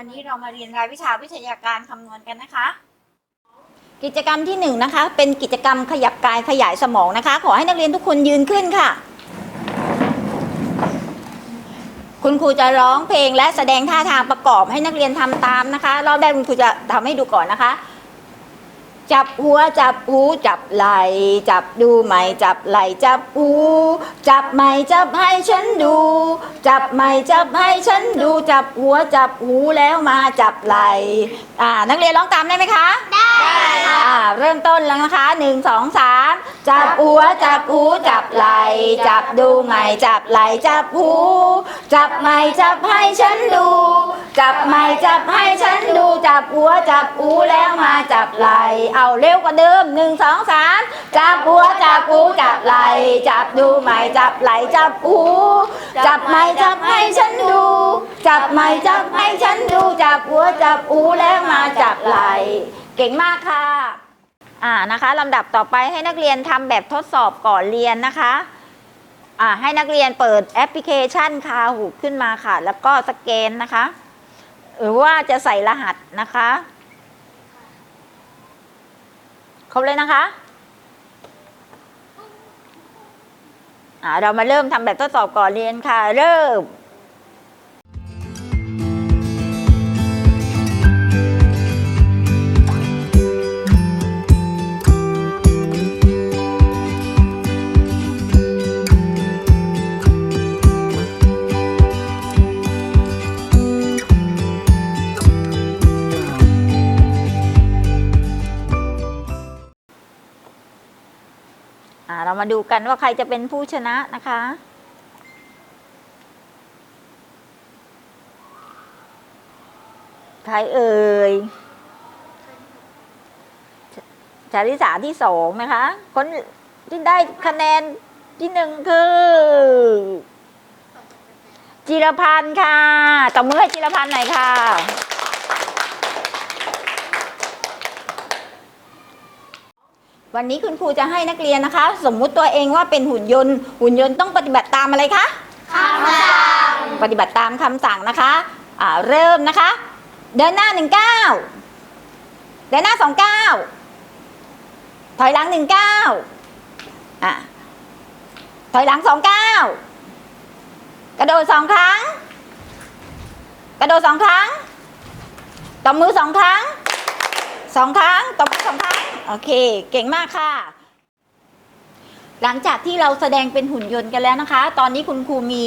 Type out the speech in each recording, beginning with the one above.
วันนี้เรามาเรียนรายวิชาวิทยาการคำนวณกันนะคะ กิจกรรมที่หนึ่งนะคะ เป็นกิจกรรมขยับกายขยายสมองนะคะ ขอให้นักเรียนทุกคนยืนขึ้นค่ะ คุณครูจะร้องเพลงและแสดงท่าทางประกอบให้นักเรียนทำตามนะคะ รอบแรกคุณครูจะทำให้ดูก่อนนะคะ จับหัวจับหูจับไหลจับดูไหมจับไหลจับหูจับไหมจับให้ฉันดู จับไหมจับให้ฉันดู จับหัวจับหูแล้วมาจับไหลอ่านักเรียนร้องตามได้ไหมคะได้อ่าเริ่มต้นแล้วนะคะหนึ่งสองสามจับหัวจับหูจับไหลจับดูไหมจับไหลจับหูจับไหมจับให้ฉันดู จับไหมจับให้ฉันดู จับหัวจับหูแล้วมาจับไหลเอาเร็วกว่าเดิมหนึ่งสองสามจับหัวจับหูจับไหลจับดูไหมจับไหลจับหูจับไหมจับให้ฉันดู จับไหมจับให้ฉันดูจับหัวจับหูแล้วมาจับไหลเก่งมากค่ะอ่านะคะลำดับต่อไปให้นักเรียนทำแบบทดสอบก่อนเรียนนะคะอ่าให้นักเรียนเปิดแอปพลิเคชันคาหูขึ้นมาค่ะ แล้วก็สแกนนะคะ หรือว่าจะใส่รหัสนะคะ ครบเลยนะคะอ่าเรามาเริ่มทำแบบทดสอบก่อนเรียนค่ะ เริ่ม มาดูกันว่าใครจะเป็นผู้ชนะนะคะ ใครเอ่ยชาลิสาที่สองนะคะ คนที่ได้คะแนนที่หนึ่งคือ จิรพันธ์ค่ะตบมือให้จิรพันธ์หน่อยค่ะ วันนี้คุณครูจะให้นักเรียนนะคะ สมมุติตัวเองว่าเป็นหุ่นยนต์ หุ่นยนต์ต้องปฏิบัติตามอะไรคะคำสั่งปฏิบัติตามคำสั่งนะคะอ่าเริ่มนะคะ เดินหน้าหนึ่งเก้าเดินหน้าสองเก้าถอยหลังหนึ่งเก้าอะถอยหลังสองเก้ากระโดดสองครั้ง กระโดดสองครั้งตบมือสองครั้ง สองครั้งตบมือสองครั้ง โอเค เก่งมากค่ะ หลังจากที่เราแสดงเป็นหุ่นยนต์กันแล้วนะคะ ตอนนี้คุณครูมี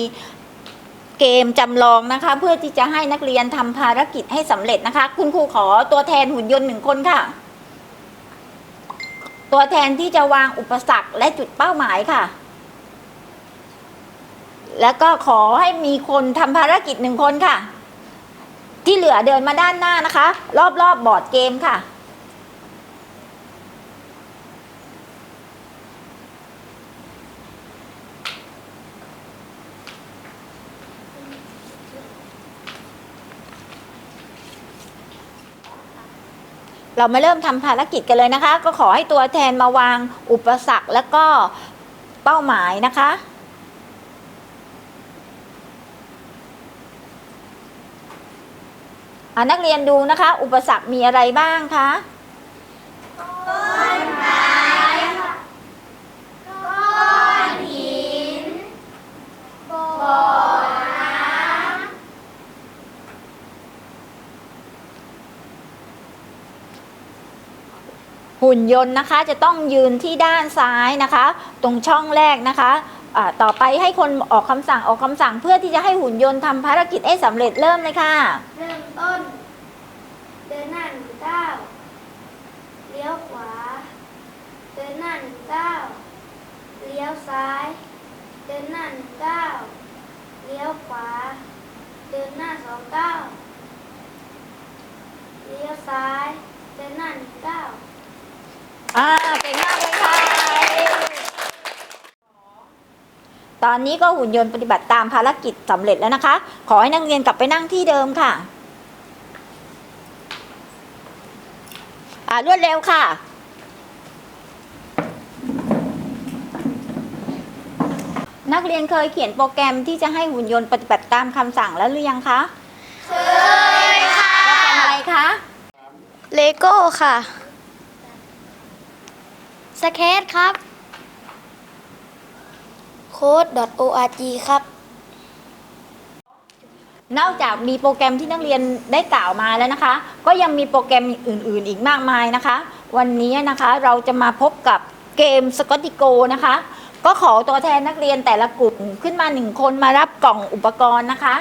เกมจำลองนะคะ เพื่อที่จะให้นักเรียนทำภารกิจให้สำเร็จนะคะ คุณครูขอตัวแทนหุ่นยนต์หนึ่งคนค่ะ ตัวแทนที่จะวางอุปสรรคและจุดเป้าหมายค่ะ แล้วก็ขอให้มีคนทำภารกิจหนึ่งคนค่ะที่เหลือเดินมาด้านหน้านะคะ รอบๆบบอร์ดเกมค่ะ เรามาเริ่มทำภารกิจกันเลยนะคะ ก็ขอให้ตัวแทนมาวางอุปสรรคและก็เป้าหมายนะคะอ่านักเรียนดูนะคะ อุปสรรคมีอะไรบ้างคะ หุ่นยนต์นะคะจะต้องยืนที่ด้านซ้ายนะคะ ตรงช่องแรกนะคะต่อไปให้คนออกคำสั่งออกคำสั่งเพื่อที่จะให้หุ่นยนต์ทำภารกิจให้สำเร็จเริ่มเลยค่ะ เริ่มต้น เดินหน้าหนึ่งเก้าเลี้ยวขวา เดินหน้าหนึ่งเก้าเลี้ยวซ้าย เดินหน้าหนึ่งเก้าเลี้ยวขวา เดินหน้าสองเก้าเลี้ยวซ้าย เดินหน้าหนึ่งเก้า อ่าเก่งมากเลยค่ะตอนนี้ก็หุ่นยนต์ปฏิบัติตามภารกิจสำเร็จแล้วนะคะ ขอให้นักเรียนกลับไปนั่งที่เดิมค่ะอ่ารวดเร็วค่ะนักเรียนเคยเขียนโปรแกรมที่จะให้หุ่นยนต์ปฏิบัติตามคำสั่งแล้วหรือยังคะเลโก้ค่ะ สเก็ตครับ code.org ครับ นอกจากมีโปรแกรมที่นักเรียนได้กล่าวมาแล้วนะคะ ก็ยังมีโปรแกรมอื่น ๆ อีกมากมายนะคะ วันนี้นะคะเราจะมาพบกับเกมสกอตติโกนะคะ ก็ขอตัวแทนนักเรียนแต่ละกลุ่มขึ้นมาหนึ่งคนมารับกล่องอุปกรณ์นะคะ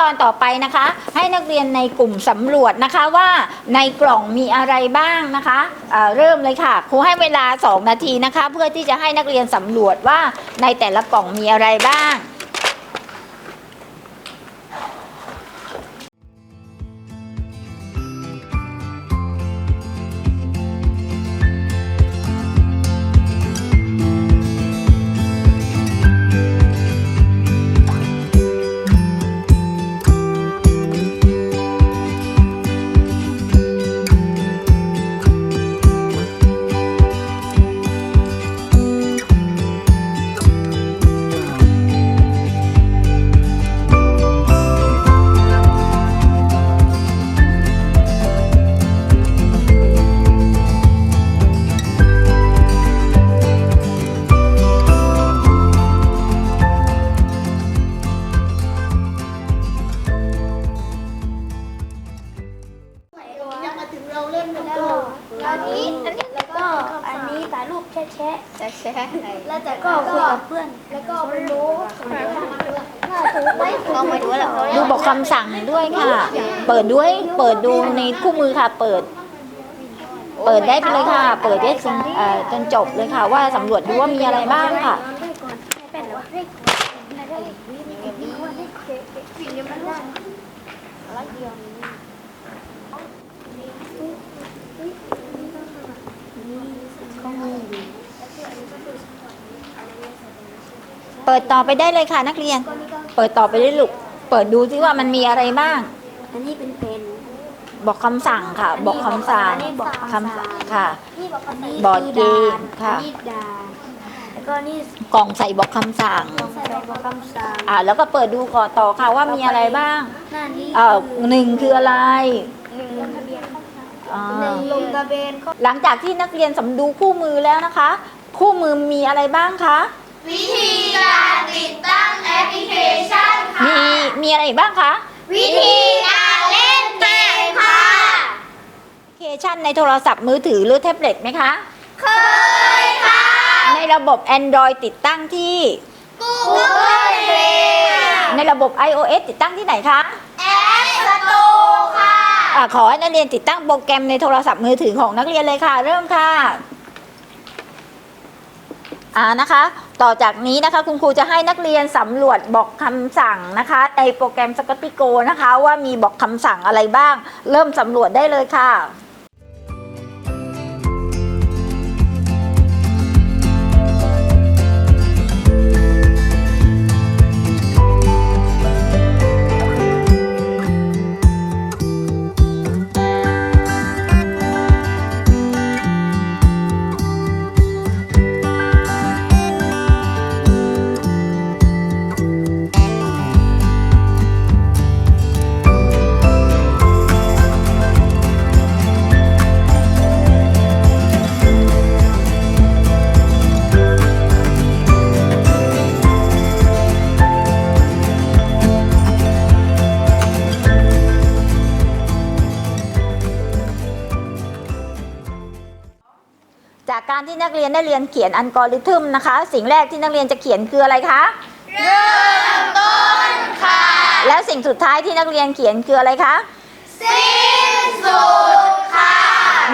ตอนต่อไปนะคะ ให้นักเรียนในกลุ่มสำรวจนะคะว่าในกล่องมีอะไรบ้างนะคะเเริ่มเลยค่ะครูให้เวลา 2 นาทีนะคะ เพื่อที่จะให้นักเรียนสำรวจว่าในแต่ละกล่องมีอะไรบ้าง เปิดด้วย เปิดดูในคู่มือค่ะ เปิด เปิดได้ไปเลยค่ะ เปิดได้จนเอ่อจนจบเลยค่ะ ว่าสำรวจดูว่ามีอะไรบ้างค่ะ เป็นหรอได้ได้สิ่งนี้มันได้ร้อยเดียวเปิดต่อไปได้เลยค่ะนักเรียน เปิดต่อไปได้ลูก เปิดดูซิว่ามันมีอะไรบ้าง อันนี้เป็นเพนบอกคำสั่งค่ะ บอกคำสั่งอันนี้บอกคำคำสั่ง ค่ะ นี่บอกคำสั่งบอร์ดเกมค่ะนี่ดาแล้วก็นี่กล่องใส่บอกคำสั่งต้องใส่บอกคำสั่งอ่าแล้วก็เปิดดูก่อนต่อค่ะว่ามีอะไรบ้างหน้านี้อ่าหนึ่งคืออะไรหนึ่งลงทะเบียนเข้าอ่าหนึ่งลงทะเบียนเข้าหลังจากที่นักเรียนสำดูคู่มือแล้วนะคะ คู่มือมีอะไรบ้างคะวิธีการติดตั้งแอปพลิเคชันค่ะมีมีอะไรอีกบ้างคะ วิธีการเล่นเกมค่ะแอปพลิเคชันในโทรศัพท์มือถือหรือแท็บเล็ตไหมคะ เคยค่ะ ในระบบ Android ติดตั้งที่ Google Play ในระบบ iOS ติดตั้งที่ไหนคะแอปสโตร์ค่ะอะขอให้นักเรียนติดตั้งโปรแกรมในโทรศัพท์มือถือของนักเรียนเลยค่ะ เริ่มค่ะ อ่านะคะ ต่อจากนี้นะคะคุณครูจะให้นักเรียนสำรวจบอกคำสั่งนะคะ ในโปรแกรมสกอตติโกนะคะ ว่ามีบอกคำสั่งอะไรบ้าง เริ่มสำรวจได้เลยค่ะ ยนได้เรียนเขียนอัลกอริทึมนะคะ สิ่งแรกที่นักเรียนจะเขียนคืออะไรคะ เริ่มต้นค่ะ แล้วสิ่งสุดท้ายที่นักเรียนเขียนคืออะไรคะ สิ้นสุดค่ะ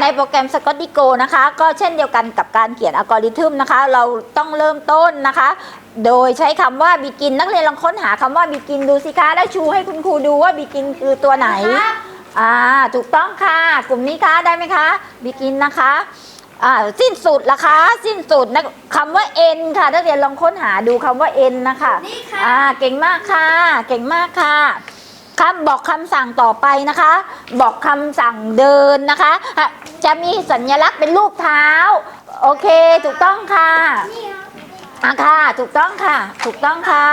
ในโปรแกรม s c o t t i g o นะคะ ก็เช่นเดียวกันกับการเขียนอัลกอริทึมนะคะ เราต้องเริ่มต้นนะคะ โดยใช้คำว่า begin นักเรียนลองค้นหาคำว่า begin ดูสิคะแล้วชูให้คุณครูดูว่า begin คือตัวไหน อ่า ถูกต้องค่ะ กลุ่มนี้คะได้ไหมคะ begin นะคะ อ่าสิ้นสุดละคะ สิ้นสุดนะคำว่า end ค่ะนักเรียนลองค้นหาดูคำว่า end นะคะนี่ค่ะ อ่าเก่งมากค่ะ เก่งมากค่ะคำบอกคำสั่งต่อไปนะคะ บอกคำสั่งเดินนะคะอะจะมีสัญลักษณ์เป็นรูปเท้า โอเค ถูกต้องค่ะอะค่ะ ถูกต้องค่ะ ถูกต้องค่ะ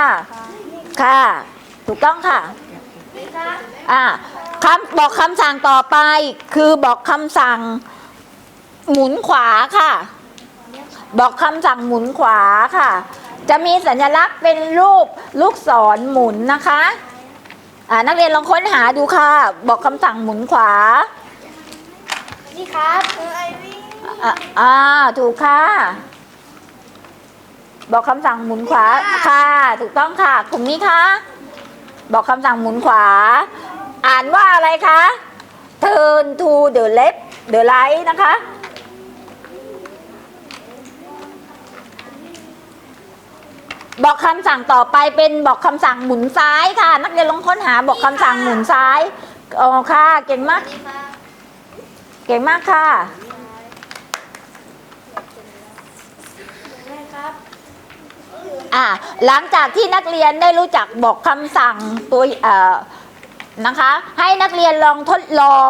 ค่ะ ถูกต้องค่ะอะคำบอกคำสั่งต่อไป คือบอกคำสั่ง หมุนขวาค่ะ บอกคำสั่งหมุนขวาค่ะ จะมีสัญลักษณ์เป็นรูปลูกศรหมุนนะคะอ่านักเรียนลองค้นหาดูค่ะ บอกคำสั่งหมุนขวา นี่ครับอะอ่าถูกค่ะ บอกคำสั่งหมุนขวาค่ะ ถูกต้องค่ะกลุ่มนี้ค่ะ บอกคำสั่งหมุนขวา อ่านว่าอะไรคะ turn to the left the right นะคะ บอกคำสั่งต่อไปเป็นบอกคำสั่งหมุนซ้ายค่ะ นักเรียนลองค้นหาบอกคำสั่งหมุนซ้ายอ๋อค่ะ เก่งมาก เก่งมากค่ะอ่าหลังจากที่นักเรียนได้รู้จักบอกคำสั่งตัวเอ่อนะคะ ให้นักเรียนลองทดลอง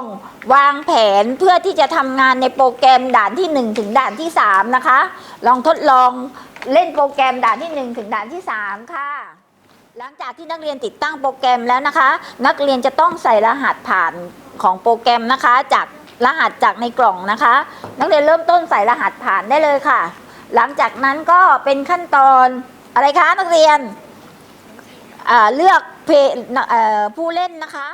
วางแผนเพื่อที่จะทำงานในโปรแกรมด่านที่ 1 ถึงด่านที่ 3 นะคะ ลองทดลอง เล่นโปรแกรมด่านที่ 1 ถึงด่านที่ 3 ค่ะ หลังจากที่นักเรียนติดตั้งโปรแกรมแล้วนะคะ นักเรียนจะต้องใส่รหัสผ่านของโปรแกรมนะคะ จากรหัสจากในกล่องนะคะ นักเรียนเริ่มต้นใส่รหัสผ่านได้เลยค่ะ หลังจากนั้นก็เป็นขั้นตอนอะไรคะนักเรียนเลือกเพผู้เล่นนะคะ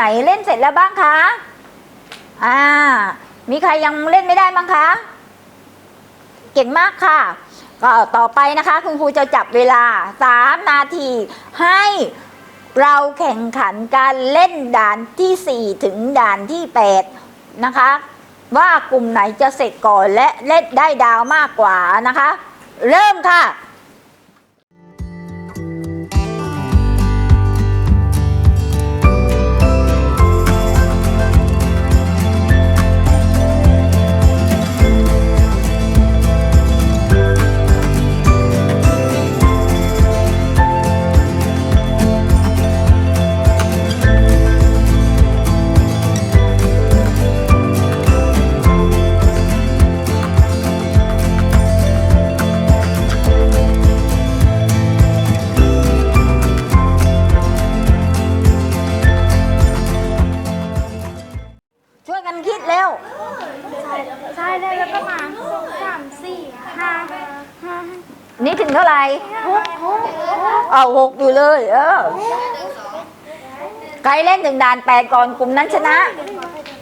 ไหนเล่นเสร็จแล้วบ้างคะอ่า มีใครยังเล่นไม่ได้บ้างคะ เก่งมากค่ะ ก็ต่อไปนะคะ คุณครูจะจับเวลา 3 นาที ให้เราแข่งขันการเล่นด่านทีสี่4 ถึงด่านที่ 8 นะคะ ว่ากลุ่มไหนจะเสร็จก่อนและเล่นได้ดาวมากกว่านะคะ เริ่มค่ะ ใครเล่นถึงด่านแปดก่อนกลุ่มนั้นชนะ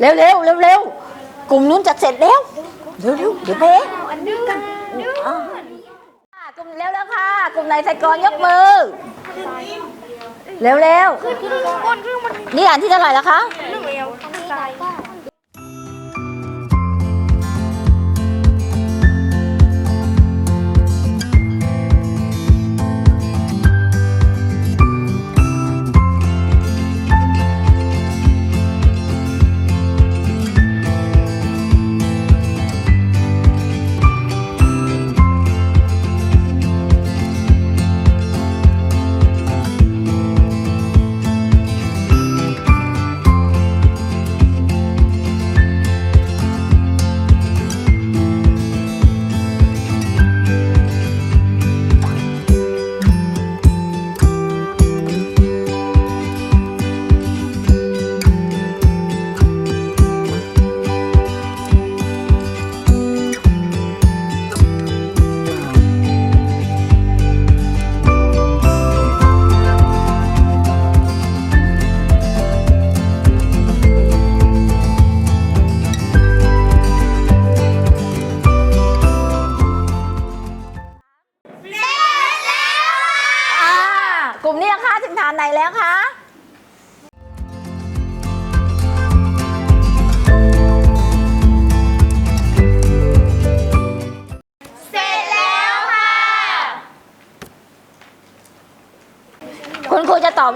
เร็วเร็วเร็วเร็วกลุ่มนู้นจะเสร็จแล้วเร็วเร็วเดี๋ยวเพ่อันนี้กันดูอ่ากลุ่มเร็วแล้วค่ะ กลุ่มไหนเสร็จก่อนยกมือ เร็วเร็วขึ้นขึ้นก้นขึ้นมันนี่ด่านที่เท่าไหร่แล้วคะ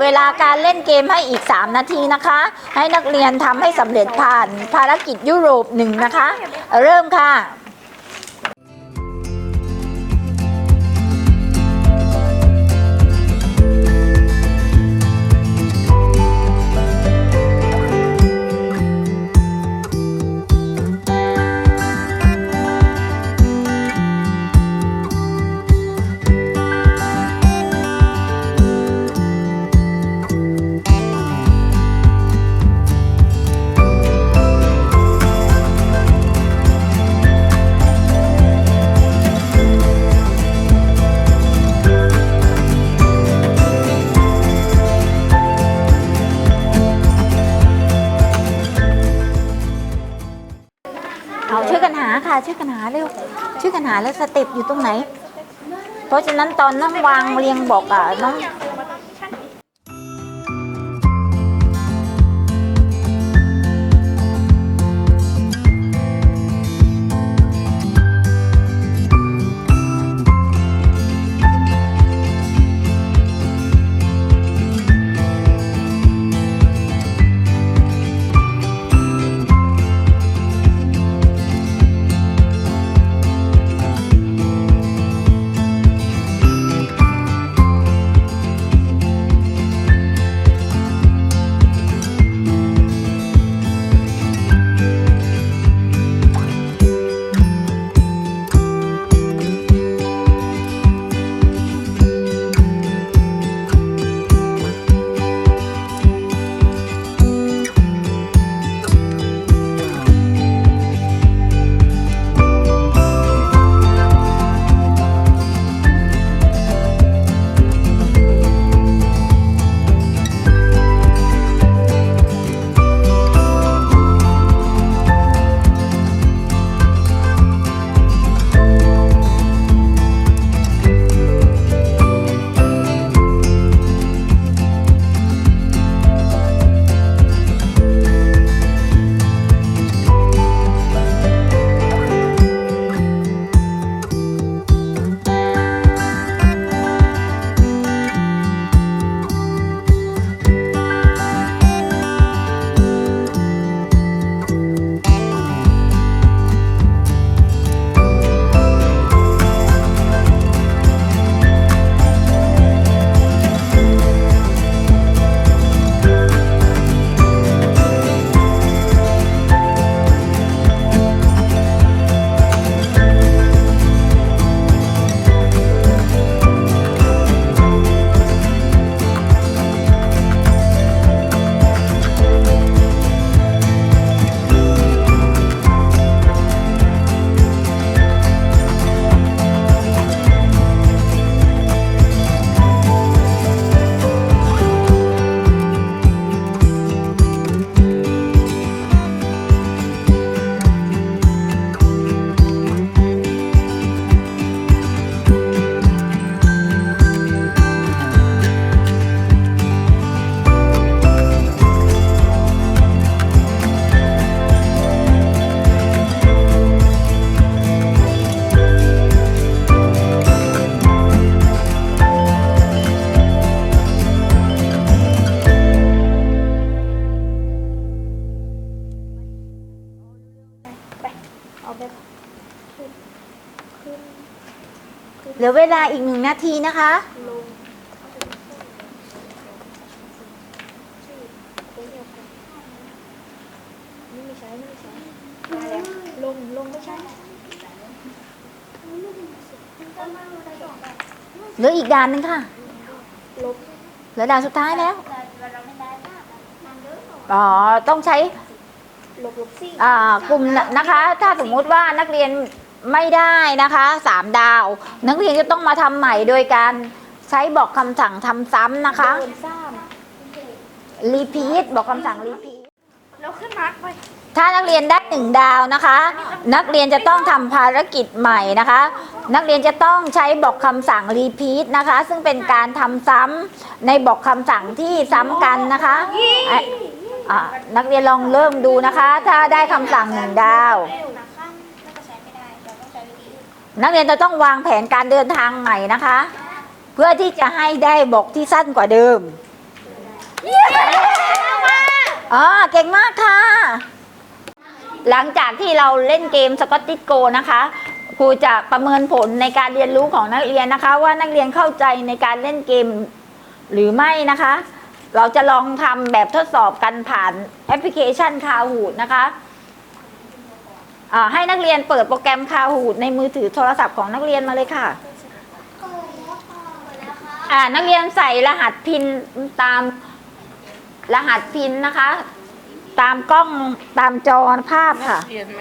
เวลาการเล่นเกมให้อีก 3 นาทีนะคะ ให้นักเรียนทำให้สำเร็จผ่านภารกิจยุโรปหนึ่งนะคะ เริ่มค่ะ ช่วยกันหาเร็วช่วยกันหาแล้วสเต็ปอยู่ตรงไหน เพราะฉะนั้นตอนน้องวางเรียงบอกอะน้อง นาทีนะคะ ลง ลงไม่ใช่เหลืออีกด่านหนึ่งค่ะ เหลือด่านสุดท้ายแล้ว อ๋อ ต้องใช้อ่ากลุ่มนะคะ ถ้าสมมุติว่านักเรียน ไม่ได้นะคะสามดาว นักเรียนจะต้องมาทำใหม่โดยการใช้บอกคำสั่งทำซ้ำนะคะรีพีทบอกคำสั่งรีพีทแล้วขึ้นมาร์กไปถ้านักเรียนได้หนึ่งดาวนะคะ นักเรียนจะต้องทำภารกิจใหม่นะคะ นักเรียนจะต้องใช้บอกคำสั่ง repeat นะคะ ซึ่งเป็นการทำซ้ำในบอกคำสั่งที่ซ้ำกันนะคะอะอะนักเรียนลองเริ่มดูนะคะ ถ้าได้คำสั่งหนึ่งดาว นักเรียนจะต้องวางแผนการเดินทางใหม่นะคะ เพื่อที่จะให้ได้บอกที่สั้นกว่าเดิมอ๋อเก่งมากค่ะ หลังจากที่เราเล่นเกมสกอตติโกนะคะครูจะประเมินผลในการเรียนรู้ของนักเรียนนะคะ ว่านักเรียนเข้าใจในการเล่นเกมหรือไม่นะคะ เราจะลองทำแบบทดสอบกันผ่านแอปพลิเคชันคาหูดนะคะอ่า ให้นักเรียนเปิดโปรแกรมคาหูดในมือถือโทรศัพท์ของนักเรียนมาเลยค่ะนักเรียนใส่รหัสพินตามรหัสพินนะคะ ตามกล้องตามจอภาพค่ะเรียนไหม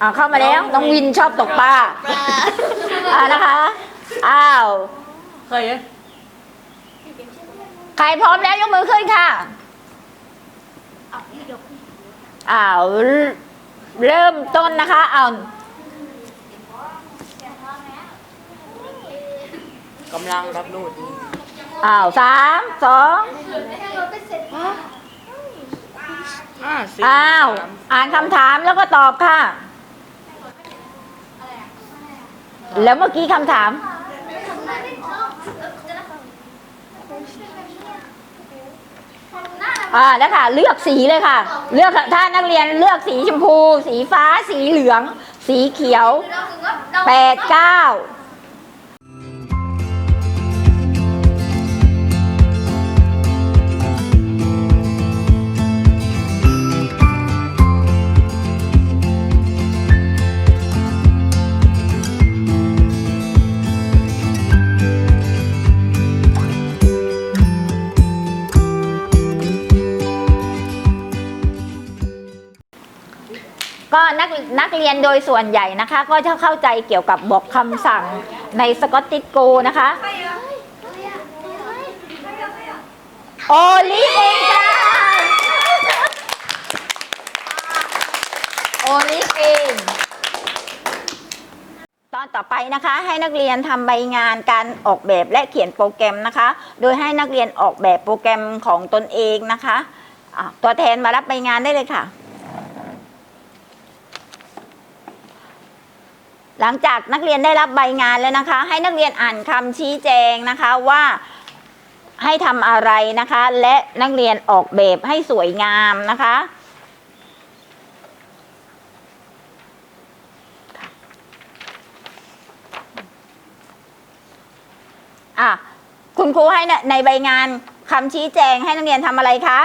อะอ่าเข้ามาแล้วน้องวินชอบตกปลาอ่านะคะ อ้าว เคยอะใครพร้อมแล้วยกมือขึ้นค่ะ อ้าวเริ่มต้นนะคะเอากำลังรับรู้ดีอ้าวสามสองอ่าสี่อ้าวสามอ่านคำถามแล้วก็ตอบค่ะ แล้วเมื่อกี้คำถาม อ่าแล้วค่ะ เลือกสีเลยค่ะ เลือกถ้านักเรียนเลือกสีชมพู สีฟ้า สีเหลือง สีเขียวแปดเก้า นักนักเรียนโดยส่วนใหญ่นะคะ ก็จะเข้าใจเกี่ยวกับบอกคำสั่งในสกอตติโกนะคะ โอลิเองจ้าโอลิเองตอนต่อไปนะคะให้นักเรียนทำใบงานการออกแบบและเขียนโปรแกรมนะคะ โดยให้นักเรียนออกแบบโปรแกรมของตนเองนะคะะตัวแทนมารับใบงานได้เลยค่ะ หลังจากนักเรียนได้รับใบงานแล้วนะคะ ให้นักเรียนอ่านคำชี้แจงนะคะว่าให้ทำอะไรนะคะ และนักเรียนออกแบบให้สวยงามนะคะ อะ คุณครูให้ในในใบงานคำชี้แจงให้นักเรียนทำอะไรคะ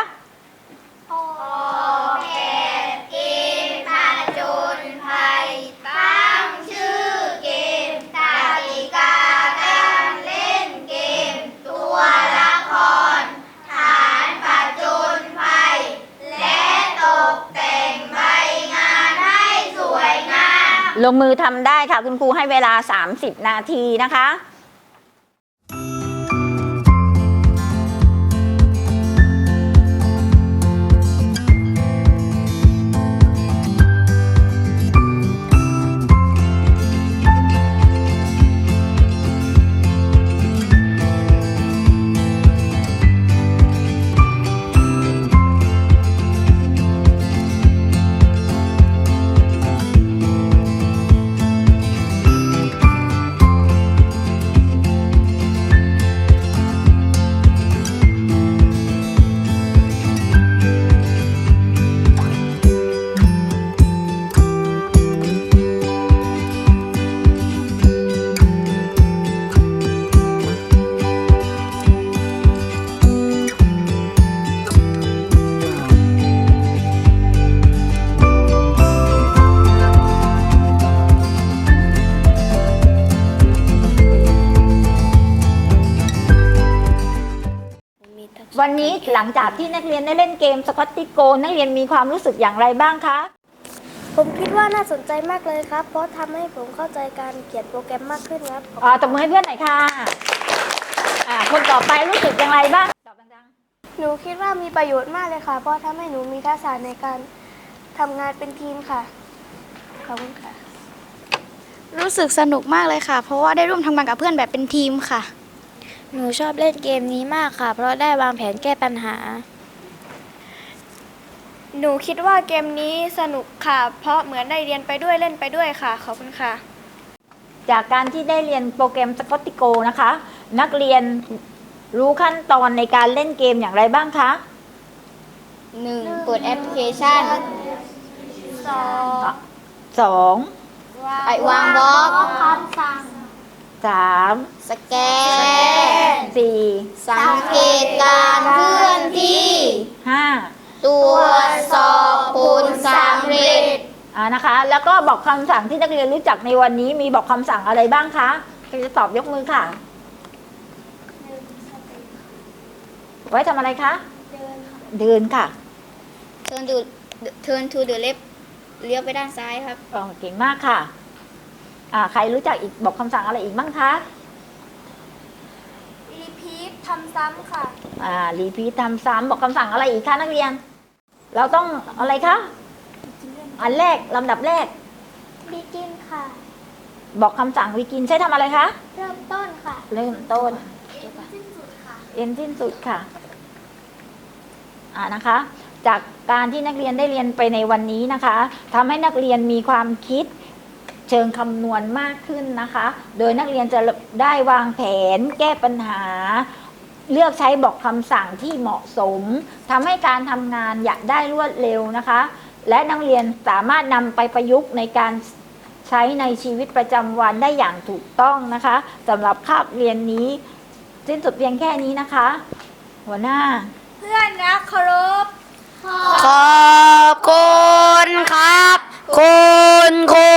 ลงมือทำได้ค่ะ คุณครูให้เวลา 30 นาทีนะคะ หลังจากที่นักเรียนได้เล่นเกมสกอตติโก นักเรียนมีความรู้สึกอย่างไรบ้างคะ ผมคิดว่าน่าสนใจมากเลยครับ เพราะทำให้ผมเข้าใจการเขียนโปรแกรมมากขึ้นครับ อ่าตบมือให้เพื่อนหน่อยค่ะอ่าคนต่อไปรู้สึกอย่างไรบ้างตอบดังหนูคิดว่ามีประโยชน์มากเลยค่ะ เพราะทำให้หนูมีทักษะในการทำงานเป็นทีมค่ะ ขอบคุณค่ะ รู้สึกสนุกมากเลยค่ะ เพราะว่าได้ร่วมทำงานกับเพื่อนแบบเป็นทีมค่ะ หนูชอบเล่นเกมนี้มากค่ะ เพราะได้วางแผนแก้ปัญหา หนูคิดว่าเกมนี้สนุกค่ะ เพราะเหมือนได้เรียนไปด้วยเล่นไปด้วยค่ะ ขอบคุณค่ะๆจากการที่ได้เรียนโปรแกรมสกอตติโกนะคะ นักเรียนรู้ขั้นตอนในการเล่นเกมอย่างไรบ้างคะ 1. เปิดแอปพลิเคชันสองไปวางบล็อกสามสแกนสี่สังเกตการเคลื่อนที่ ห้าตรวจสอบผลสำเร็จอ่านะคะ แล้วก็บอกคำสั่งที่นักเรียนรู้จักในวันนี้มีบอกคำสั่งอะไรบ้างคะใครจะตอบยกมือค่ะ ไว้ทำอะไรคะ เดินค่ะ Turn to Turn to the left เลี้ยวไปด้านซ้ายครับ อ๋อเก่งมากค่ะอ่า ใครรู้จักอีกบอกคำสั่งอะไรอีกบ้างคะรีพีททำซ้ำค่ะอ่ารีพีททำซ้ำบอกคำสั่งอะไรอีกคะนักเรียน เราต้องอะไรคะอันแรกลำดับแรกบีกินค่ะ บอกคำสั่งวิกินใช้ทำอะไรคะ เริ่มต้นค่ะ เริ่มต้นสิ้นสุดค่ะ เอ็นสิ้นสุดค่ะ อ่านะคะ จากการที่นักเรียนได้เรียนไปในวันนี้นะคะทำให้นักเรียนมีความคิด เชิงคำนวณมากขึ้นนะคะ โดยนักเรียนจะได้วางแผน แก้ปัญหา เลือกใช้บอกคำสั่งที่เหมาะสมทำให้การทำงานอยากได้รวดเร็วนะคะ และนักเรียนสามารถนำไปประยุกต์ในการใช้ในชีวิตประจำวันได้อย่างถูกต้องนะคะสำหรับคาบเรียนนี้ สิ้นสุดเพียงแค่นี้นะคะ หัวหน้า เพื่อนรักเคารพขอบคุณครับ คุณครู